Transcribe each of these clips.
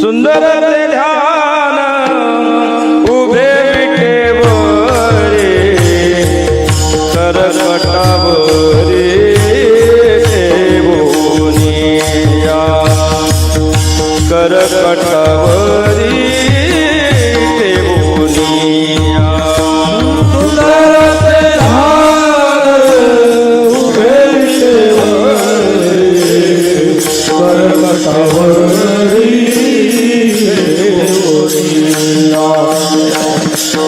ਸੁੰਦਰ ਤੇ ਧਿਆਨ ਉਭੇ ਵਿਕੇ ਬੋਰੇ ਸਰਪਟਾ ਬੋਰੇ ਕਰਕਟਾ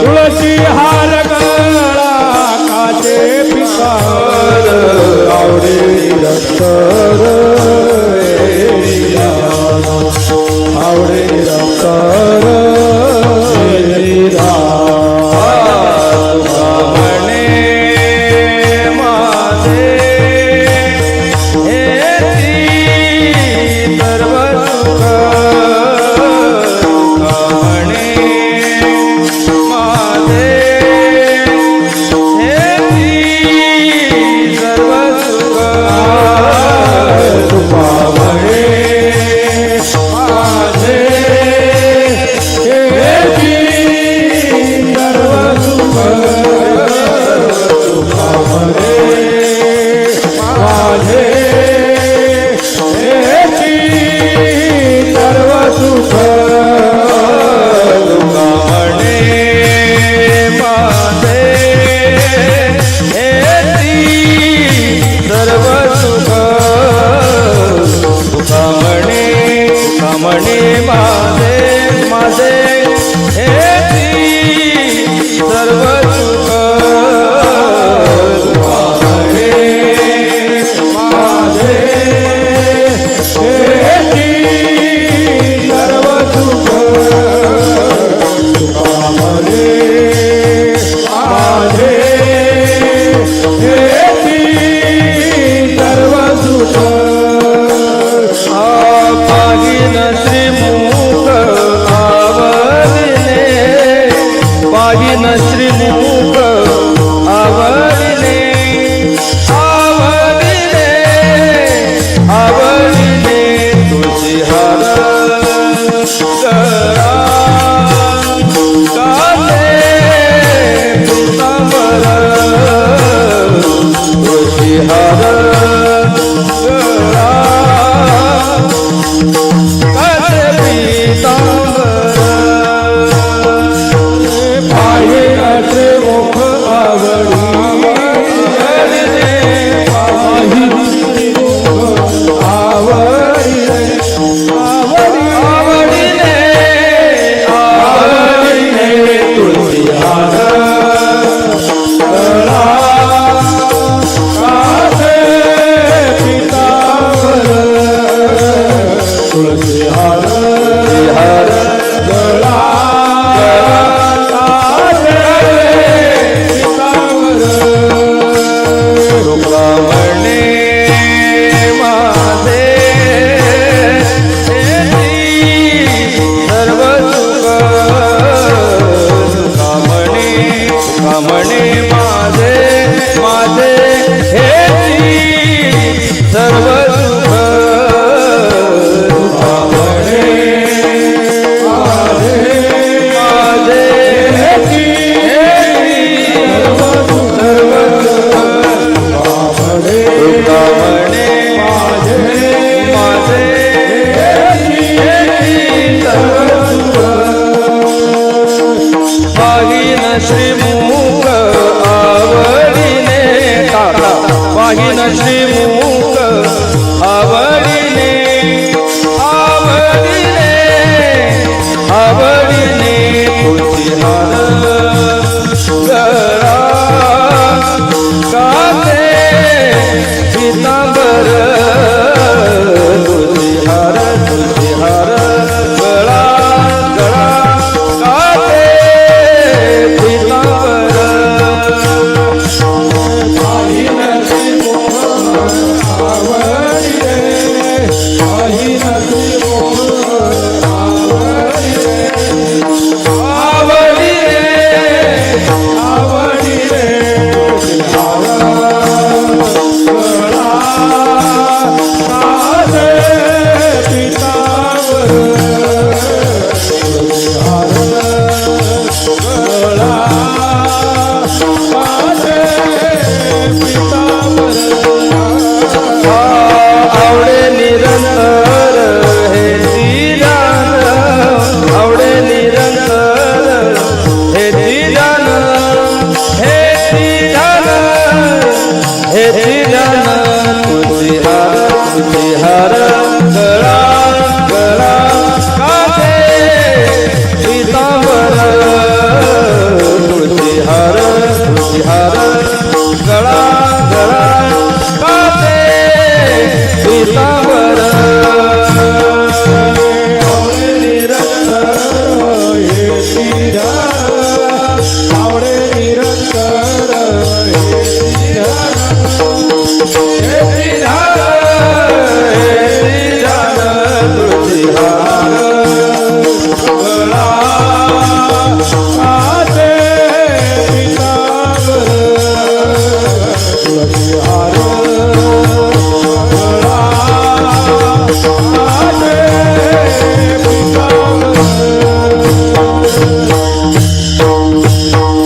तुळशी हार गळा काचे पिसाळ आवडे रक्त हर पाहिन श्रीमुख आवडीने आवडीने आवडीने तुझी